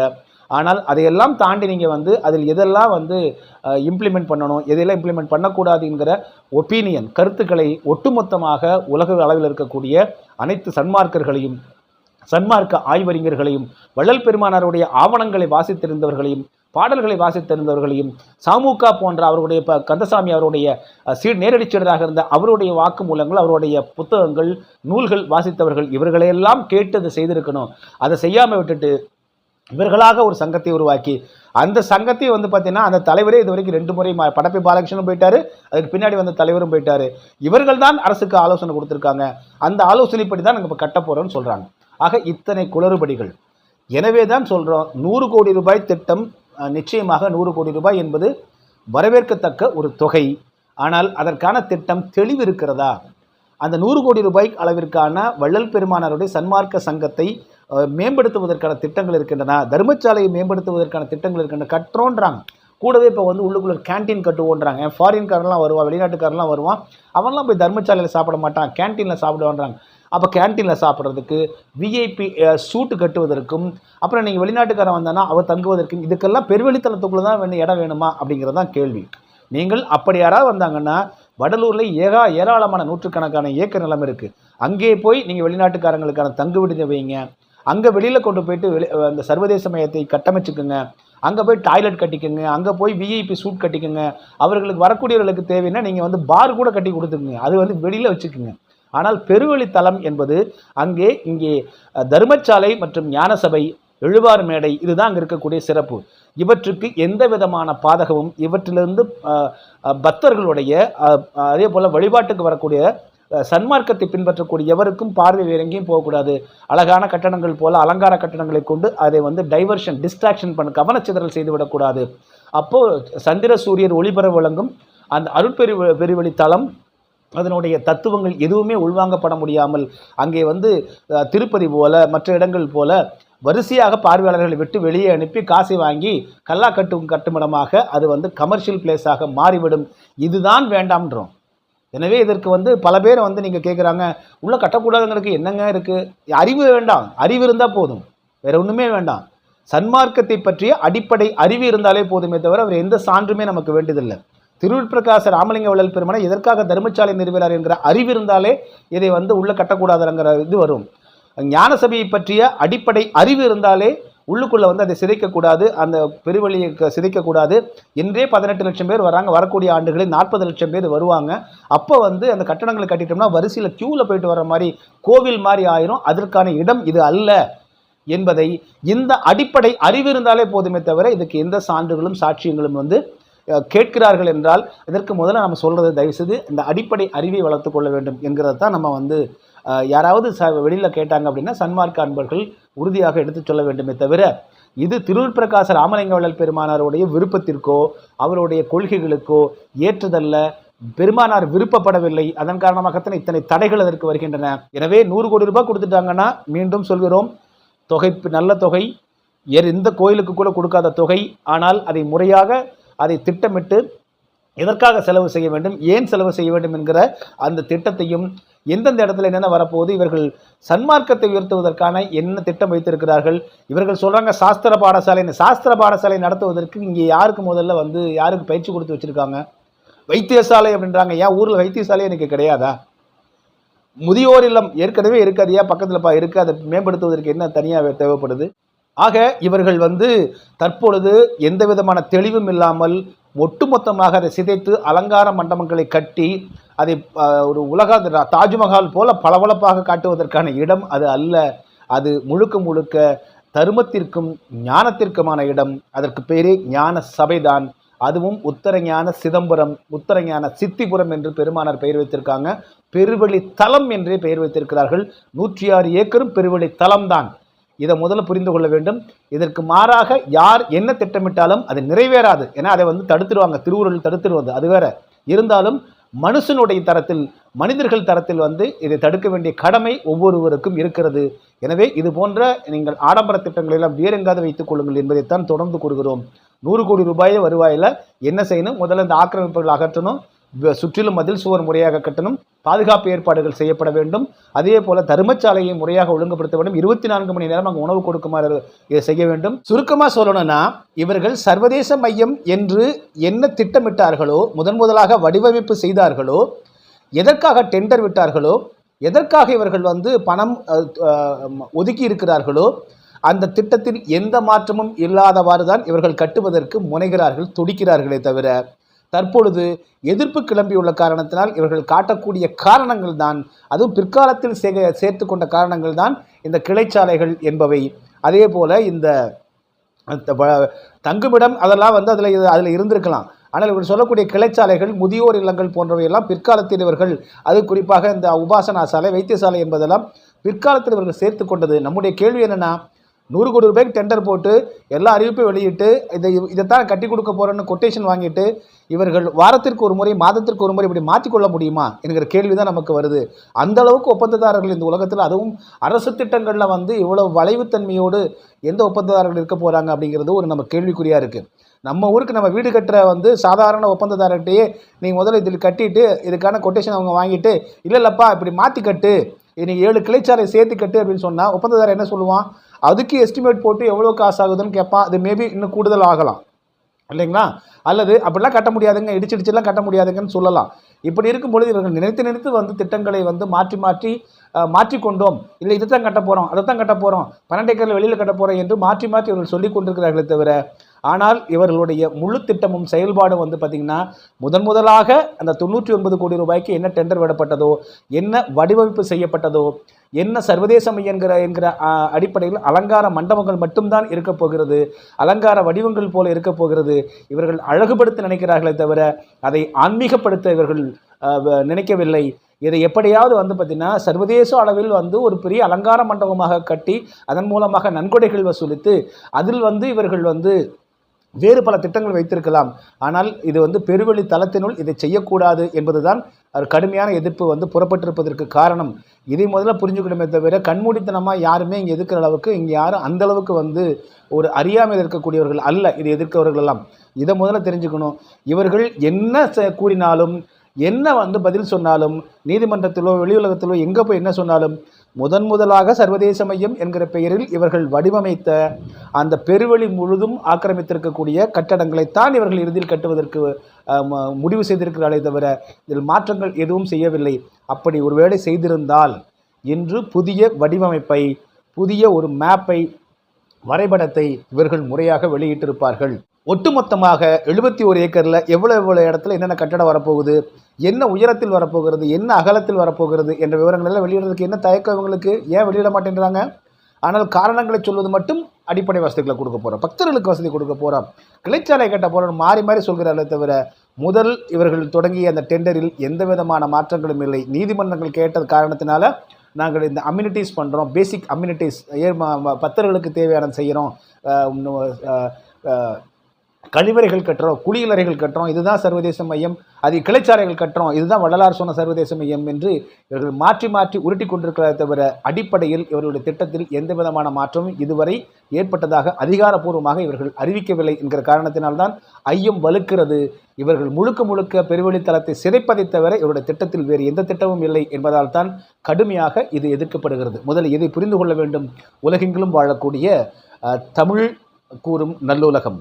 ஆனால் அதையெல்லாம் தாண்டி நீங்கள் வந்து அதில் எதெல்லாம் வந்து இம்ப்ளிமெண்ட் பண்ணணும் எதையெல்லாம் இம்ப்ளிமெண்ட் பண்ணக்கூடாதுங்கிற ஒப்பீனியன் கருத்துக்களை ஒட்டுமொத்தமாக உலக அளவில் இருக்கக்கூடிய அனைத்து சன்மார்க்கர்களையும் சன்மார்க்க ஆய்வறிஞர்களையும் வள்ளல் பெருமானாருடைய ஆவணங்களை வாசித்திருந்தவர்களையும் பாடல்களை வாசித்திருந்தவர்களையும் சாமுகா போன்ற அவருடைய ப கந்தசாமி அவருடைய சீ நேரடி சீடராக இருந்த அவருடைய வாக்குமூலங்கள் அவருடைய புத்தகங்கள் நூல்கள் வாசித்தவர்கள் இவர்களையெல்லாம் கேட்டு அதை செய்திருக்கணும். அதை செய்யாமல் விட்டுட்டு இவர்களாக ஒரு சங்கத்தை உருவாக்கி அந்த சங்கத்தை வந்து பார்த்தீங்கன்னா அந்த தலைவரே இது வரைக்கும் ரெண்டு முறை மா- படப்பை பாலகிருஷ்ணனும் போயிட்டாரு அதுக்கு பின்னாடி வந்த தலைவரும் போயிட்டாரு. இவர்கள் தான் அரசுக்கு ஆலோசனை கொடுத்துருக்காங்க. அந்த ஆலோசனைப்படி தான் நாங்கள் இப்போ கட்ட போகிறோம்னு சொல்கிறாங்க ஆக இத்தனை குளறுபடிகள். எனவே தான் சொல்கிறோம் நூறு கோடி ரூபாய் திட்டம் நிச்சயமாக நூறு கோடி ரூபாய் என்பது வரவேற்கத்தக்க ஒரு தொகை. ஆனால் அதற்கான திட்டம் தெளிவு இருக்கிறதா அந்த நூறு கோடி ரூபாய் அளவிற்கான வள்ளல் பெருமானாருடைய சன்மார்க்க சங்கத்தை மேம்படுத்துவதற்கான திட்டங்கள் இருக்கின்றன. தர்மசாலையை மேம்படுத்துவதற்கான திட்டங்கள் இருக்கின்றன. கட்டுறோன்றாங்க. கூடவே இப்போ வந்து உள்ளுக்குள்ள கேண்டீன் கட்டுவோன்றாங்க. ஃபாரின்காரெலாம் வருவான் வெளிநாட்டுக்காரெலாம் வருவான். அவன்லாம் போய் தர்மசாலையில் சாப்பிட மாட்டான். கேன்டீனில் சாப்பிடுவான்றாங்க. அப்போ கேண்டீனில் சாப்பிட்றதுக்கு விஐபி சூட்டு கட்டுவதற்கும் அப்புறம் நீங்கள் வெளிநாட்டுக்காரன் வந்தானா அவர் தங்குவதற்கும் இதுக்கெல்லாம் பெருவெளித்தனத்துக்குள்ளே தான் வேணும் இடம் வேணுமா? அப்படிங்கிறது தான் கேள்வி. நீங்கள் அப்படி யாராவது வந்தாங்கன்னா வடலூரில் ஏகா ஏராளமான நூற்றுக்கணக்கான ஏக்கர் நிலம் இருக்குது அங்கே போய் நீங்கள் வெளிநாட்டுக்காரங்களுக்கான தங்கு விடுதி வைங்க. அங்கே வெளியில் கொண்டு போயிட்டு வெளி அந்த சர்வதேச மையத்தை கட்டமைச்சுக்குங்க. அங்கே போய் டாய்லெட் கட்டிக்கோங்க. அங்கே போய் விஐபி சூட் கட்டிக்கோங்க. அவர்களுக்கு வரக்கூடியவர்களுக்கு தேவைன்னா நீங்கள் வந்து பார் கூட கட்டி கொடுத்துக்குங்க. அது வந்து வெளியில் வச்சுக்குங்க. ஆனால் பெருவழித்தலம் என்பது அங்கே இங்கே தர்மசாலை மற்றும் ஞானசபை எழுவார் மேடை இதுதான் அங்கே இருக்கக்கூடிய சிறப்பு. இவற்றுக்கு எந்த விதமான பாதகமும் இவற்றிலிருந்து பக்தர்களுடைய அதே போல் வழிபாட்டுக்கு வரக்கூடிய சன்மார்க்கத்தை பின்பற்றக்கூடிய எவருக்கும் பார்வை வேறெங்கேயும் போகக்கூடாது. அழகான கட்டணங்கள் போல அலங்கார கட்டணங்களை கொண்டு அதை வந்து டைவர்ஷன் டிஸ்ட்ராக்ஷன் பண்ண கவனச்சிதறல் செய்து விடக்கூடாது சந்திர சூரியர் ஒளிபர வழங்கும் அந்த அருட்பெரு பெருவெளி தளம் அதனுடைய தத்துவங்கள் எதுவுமே உள்வாங்கப்பட முடியாமல் அங்கே வந்து திருப்பதி போல மற்ற இடங்கள் போல வரிசையாக பார்வையாளர்களை விட்டு வெளியே அனுப்பி காசை வாங்கி கல்லா கட்டும் கட்டுமிடமாக அது வந்து கமர்ஷியல் பிளேஸாக மாறிவிடும். இதுதான் வேண்டாம்ன்றோம். எனவே இதற்கு வந்து பல பேர் வந்து நீங்கள் கேட்குறாங்க உள்ளே கட்டக்கூடாதுங்கிறதுக்கு என்னங்க இருக்குது அறிவு வேண்டாம். அறிவு இருந்தால் போதும். வேறு ஒன்றுமே வேண்டாம். சன்மார்க்கத்தை பற்றிய அடிப்படை அறிவு இருந்தாலே போதுமே தவிர அவர் எந்த சான்றுமே நமக்கு வேண்டியதில்லை. திருவிற்பிரகாச ராமலிங்க வள்ளல் பெருமனை எதற்காக தர்மசாலை நிறுவினார் என்கிற அறிவு இருந்தாலே இதை வந்து உள்ள கட்டக்கூடாதுங்கிற இது வரும். ஞான சபையை பற்றிய அடிப்படை அறிவு இருந்தாலே உள்ளுக்குள்ளே வந்து அதை சிதைக்கக்கூடாது அந்த பெருவழியை க- சிதைக்கக்கூடாது. என்றே பதினெட்டு லட்சம் பேர் வராங்க. வரக்கூடிய ஆண்டுகளில் நாற்பது லட்சம் பேர் வருவாங்க. அப்போ வந்து அந்த கட்டணங்களை கட்டிட்டோம்னா வரிசையில் க்யூவில் போயிட்டு வர மாதிரி கோவில் மாதிரி ஆயிரும். அதற்கான இடம் இது அல்ல என்பதை இந்த அடிப்படை அறிவு இருந்தாலே போதுமே தவிர இதுக்கு எந்த சான்றுகளும் சாட்சியங்களும் வந்து கேட்கிறார்கள் என்றால் இதற்கு முதல்ல நம்ம சொல்கிறது தயவுசெய்து இந்த அடிப்படை அறிவை வளர்த்து கொள்ள வேண்டும் என்கிறத தான் நம்ம வந்து யாராவது ச வெளியில் கேட்டாங்க அப்படின்னா சன்மார்க்க அன்பர்கள் உறுதியாக எடுத்துச் சொல்ல வேண்டுமே தவிர இது திருவிற்பிரகாச ராமலிங்க வள்ளல் பெருமானாருடைய விருப்பத்திற்கோ அவருடைய கொள்கைகளுக்கோ ஏற்றதல்ல. பெருமானார் விருப்பப்படவில்லை. அதன் காரணமாகத்தான் இத்தனை தடைகள் அதற்கு வருகின்றன. எனவே நூறு கோடி ரூபாய் கொடுத்துட்டாங்கன்னா மீண்டும் சொல்கிறோம். தொகை நல்ல தொகை. எர் எந்த கோயிலுக்கு கூட கொடுக்காத தொகை. ஆனால் அதை முறையாக அதை திட்டமிட்டு எதற்காக செலவு செய்ய வேண்டும் ஏன் செலவு செய்ய வேண்டும் என்கிற அந்த திட்டத்தையும் எந்தெந்த இடத்துல என்னென்ன வரப்போகுது இவர்கள் சன்மார்க்கத்தை உயர்த்துவதற்கான என்ன திட்டம் வைத்திருக்கிறார்கள் இவர்கள் சொல்கிறாங்க சாஸ்திர பாடசாலை இந்த சாஸ்திர பாடசாலை நடத்துவதற்கு இங்கே யாருக்கு முதல்ல வந்து யாருக்கு பயிற்சி கொடுத்து வச்சுருக்காங்க? வைத்தியசாலை அப்படின்றாங்க. ஏன் ஊரில் வைத்தியசாலை எனக்கு கிடையாதா? முதியோர் இல்லம் ஏற்கனவே இருக்காது. ஏன் பக்கத்தில் பா இருக்குது. அதை மேம்படுத்துவதற்கு என்ன தனியாக தேவைப்படுது? ஆக இவர்கள் வந்து தற்பொழுது எந்த விதமான தெளிவும் இல்லாமல் ஒட்டுமொத்தமாக அதை சிதைத்து அலங்கார மண்டபங்களை கட்டி அதை ஒரு உலக தாஜ்மஹால் போல பளபளப்பாக காட்டுவதற்கான இடம் அது அல்ல. அது முழுக்க முழுக்க தருமத்திற்கும் ஞானத்திற்குமான இடம். அதற்கு பேரே ஞான சபைதான். அதுவும் உத்தரஞான சிதம்பரம் உத்தரஞான சித்திபுரம் என்று பெருமானார் பெயர் வைத்திருக்காங்க. பெருவழி தலம் என்றே பெயர் வைத்திருக்கிறார்கள். நூற்றி ஆறு ஏக்கரும் பெருவழி தலம்தான் இதை முதல்ல புரிந்து கொள்ள வேண்டும். இதற்கு மாறாக யார் என்ன திட்டமிட்டாலும் அது நிறைவேறாது. ஏன்னா அதை வந்து தடுத்துருவாங்க. திருவுருள் தடுத்துருவது. அது வேற. இருந்தாலும் மனுஷனுடைய தரத்தில் மனிதர்கள் தரத்தில் வந்து இதை தடுக்க வேண்டிய கடமை ஒவ்வொருவருக்கும் இருக்கிறது. எனவே இது போன்ற நீங்கள் ஆடம்பர திட்டங்களை எல்லாம் வேறு வைத்துக் கொள்ளுங்கள் என்பதைத்தான் தொடர்ந்து கூறுகிறோம். நூறு கோடி ரூபாய் வருவாயில் என்ன செய்யணும்? முதல்ல இந்த ஆக்கிரமிப்புகள் அகற்றணும். சுற்றிலும் மதில் சுவர் முறையாக கட்டணும் பாதுகாப்பு ஏற்பாடுகள் செய்யப்பட வேண்டும். அதே போல தர்மசாலையை முறையாக ஒழுங்குபடுத்த வேண்டும். இருபத்தி நான்கு மணி நேரம் அங்கே உணவு கொடுக்குமாறு செய்ய வேண்டும். சுருக்கமாக சொல்லணும்னா இவர்கள் சர்வதேச மையம் என்று என்ன திட்டமிட்டார்களோ முதன் முதலாக வடிவமைப்பு செய்தார்களோ எதற்காக டெண்டர் விட்டார்களோ எதற்காக இவர்கள் வந்து பணம் ஒதுக்கி இருக்கிறார்களோ அந்த திட்டத்தில் எந்த மாற்றமும் இல்லாதவாறு தான் இவர்கள் கட்டுவதற்கு முனைகிறார்கள் துடிக்கிறார்களே தவிர தற்பொழுது எதிர்ப்பு கிளம்பியுள்ள காரணத்தினால் இவர்கள் காட்டக்கூடிய காரணங்கள் தான். அதுவும் பிற்காலத்தில் சே சேர்த்து கொண்ட காரணங்கள் தான் இந்த கிளைச்சாலைகள் என்பவை. அதே போல் இந்த வ- தங்குமிடம் அதெல்லாம் வந்து அதில் அதில் இருந்திருக்கலாம். ஆனால் இவர் சொல்லக்கூடிய கிளைச்சாலைகள் முதியோர் இல்லங்கள் போன்றவையெல்லாம் பிற்காலத்தில் இவர்கள் அது குறிப்பாக இந்த உபாசனா சாலை வைத்தியசாலை என்பதெல்லாம் பிற்காலத்தில் இவர்கள் சேர்த்து கொண்டது. நம்முடைய கேள்வி என்னென்னா நூறு கோடி ரூபாய்க்கு டெண்டர் போட்டு எல்லா அறிவிப்பையும் வெளியிட்டு இதை இதைத்தான் கட்டி கொடுக்க போகிறேன்னு கொட்டேஷன் வாங்கிட்டு இவர்கள் வாரத்திற்கு ஒரு முறை மாதத்திற்கு ஒரு முறை இப்படி மாற்றிக்கொள்ள முடியுமா என்கிற கேள்வி தான் நமக்கு வருது. அந்த அளவுக்கு ஒப்பந்ததாரர்கள் இந்த உலகத்தில் அதுவும் அரசு திட்டங்களில் வந்து இவ்வளோ வளைவுத்தன்மையோடு எந்த ஒப்பந்ததாரர்கள் இருக்க போகிறாங்க அப்படிங்கிறது ஒரு நம்ம கேள்விக்குறியாக இருக்குது நம்ம ஊருக்கு நம்ம வீடு கட்டுற வந்து சாதாரண ஒப்பந்ததாரர்கிட்டயே நீங்கள் முதல்ல இதில் கட்டிட்டு இதுக்கான கொட்டேஷன் அவங்க வாங்கிட்டு இல்லை இல்லைப்பா இப்படி மாற்றி கட்டு. இது நீ ஏழு கிளைச்சாலை சேர்த்து கட்டு அப்படின்னு சொன்னால் ஒப்பந்ததாரர் என்ன சொல்லுவான்? அதுக்கு எஸ்டிமேட் போட்டு எவ்வளோ காசு ஆகுதுன்னு கேட்பான் அது மேபி இன்னும் கூடுதல் ஆகலாம் இல்லைங்களா? அல்லது அப்படிலாம் கட்ட முடியாதுங்க இடிச்சு இடிச்சுலாம் கட்ட முடியாதுங்கன்னு சொல்லலாம். இப்படி இருக்கும் பொழுது இவர்கள் நினைத்து நினைத்து வந்து திட்டங்களை வந்து மாற்றி மாற்றி மாற்றி மாற்றிக்கொண்டோம். இல்லை இதை தான் கட்ட போகிறோம் அதை தான் கட்ட போகிறோம் பன்னெண்டு ஏக்கரில் வெளியில் கட்ட போகிறோம் என்று மாற்றி மாற்றி இவர்கள் சொல்லிக் கொண்டிருக்கிறார்களே தவிர ஆனால் இவர்களுடைய முழு திட்டமும் செயல்பாடும் வந்து பார்த்திங்கன்னா முதன் முதலாக அந்த தொண்ணூற்றி ஒன்பது கோடி ரூபாய்க்கு என்ன டெண்டர் விடப்பட்டதோ என்ன வடிவமைப்பு செய்யப்பட்டதோ என்ன சர்வதேசம் என்கிற என்கிற அடிப்படையில் அலங்கார மண்டபங்கள் மட்டும்தான் இருக்க போகிறது அலங்கார வடிவங்கள் போல இருக்க போகிறது. இவர்கள் அழகுபடுத்த நினைக்கிறார்களே தவிர அதை ஆன்மீகப்படுத்த இவர்கள் வ- நினைக்கவில்லை. இதை எப்படியாவது வந்து பார்த்திங்கன்னா சர்வதேச அளவில் வந்து ஒரு பெரிய அலங்கார மண்டபமாக கட்டி அதன் மூலமாக நன்கொடைகள் வசூலித்து அதில் வந்து இவர்கள் வந்து வேறு பல திட்டங்கள் வைத்திருக்கலாம். ஆனால் இது வந்து பெருவெளி தளத்தினுள் இதை செய்யக்கூடாது என்பதுதான் ஒரு கடுமையான எதிர்ப்பு வந்து புறப்பட்டிருப்பதற்கு காரணம். இதை முதல்ல புரிஞ்சுக்கணுமே தவிர கண்மூடித்தனமாக யாருமே இங்கே எதிர்க்கிற அளவுக்கு இங்கே யாரும் அந்த அளவுக்கு வந்து ஒரு அறியாமையில் இருக்கக்கூடியவர்கள் அல்ல. இது எதிர்க்கிறவர்கள் எல்லாம். இதை முதல்ல தெரிஞ்சுக்கணும். இவர்கள் என்ன செ- கூறினாலும் என்ன வந்து பதில் சொன்னாலும் நீதிமன்றத்திலோ வெளியுலகத்திலோ எங்கே போய் என்ன சொன்னாலும் முதன் முதலாக சர்வதேச மையம் என்கிற பெயரில் இவர்கள் வடிவமைத்த அந்த பெருவெளி முழுதும் ஆக்கிரமித்திருக்கக்கூடிய கட்டடங்களைத்தான் இவர்கள் இறுதியில் கட்டுவதற்கு முடிவு செய்திருக்கிறார்களே தவிர இதில் மாற்றங்கள் எதுவும் செய்யவில்லை. அப்படி ஒருவேளை செய்திருந்தால் இன்று புதிய வடிவமைப்பை புதிய ஒரு மேப்பை வரைபடத்தை இவர்கள் முறையாக வெளியிட்டிருப்பார்கள். ஒட்டுமொத்தமாக எழுபத்தி ஒரு ஏக்கரில் எவ்வளோ எவ்வளோ இடத்துல என்னென்ன கட்டடம் வரப்போகுது என்ன உயரத்தில் வரப்போகிறது என்ன அகலத்தில் வரப்போகிறது என்ற விவரங்கள் எல்லாம் வெளியிடுறதுக்கு என்ன தயக்கம் இவங்களுக்கு? ஏன் வெளியிட மாட்டேன்றாங்க? ஆனால் காரணங்களை சொல்வது மட்டும் அடிப்படை வசதிகளை கொடுக்க போகிறோம் பக்தர்களுக்கு வசதி கொடுக்க போகிறோம் கிளைச்சாலை கட்ட போகிறோம் மாறி மாறி சொல்கிறார்களே தவிர முதல் இவர்கள் தொடங்கிய அந்த டெண்டரில் எந்த விதமான மாற்றங்களும் இல்லை. நீதிமன்றங்கள் கேட்டது காரணத்தினால நாங்கள் இந்த அம்யூனிட்டிஸ் பண்ணுறோம் பேசிக் அம்யூனிட்டிஸ் ஏ ம- பக்தர்களுக்கு தேவையான செய்கிறோம் கழிவறைகள் கட்டுறோம் குளியலறைகள் கட்டுறோம் இதுதான் சர்வதேச மையம். அது கிளைச்சாலைகள் கட்டுறோம் இதுதான் வள்ளலார் சொன்ன சர்வதேச மையம் என்று இவர்கள் மாற்றி மாற்றி உருட்டி கொண்டிருக்கிறதை தவிர அடிப்படையில் இவர்களுடைய திட்டத்தில் எந்த விதமான மாற்றமும் இதுவரை ஏற்பட்டதாக அதிகாரப்பூர்வமாக இவர்கள் அறிவிக்கவில்லை என்கிற காரணத்தினால்தான் ஐயம் வலுக்கிறது. இவர்கள் முழுக்க முழுக்க பெருவெளித்தளத்தை சிதைப்பதை தவிர இவருடைய திட்டத்தில் வேறு எந்த திட்டமும் இல்லை என்பதால் தான் கடுமையாக இது எதிர்க்கப்படுகிறது. முதலில் இதை புரிந்து கொள்ள வேண்டும்? உலகெங்கிலும் வாழக்கூடிய தமிழ் கூறும் நல்லுலகம்.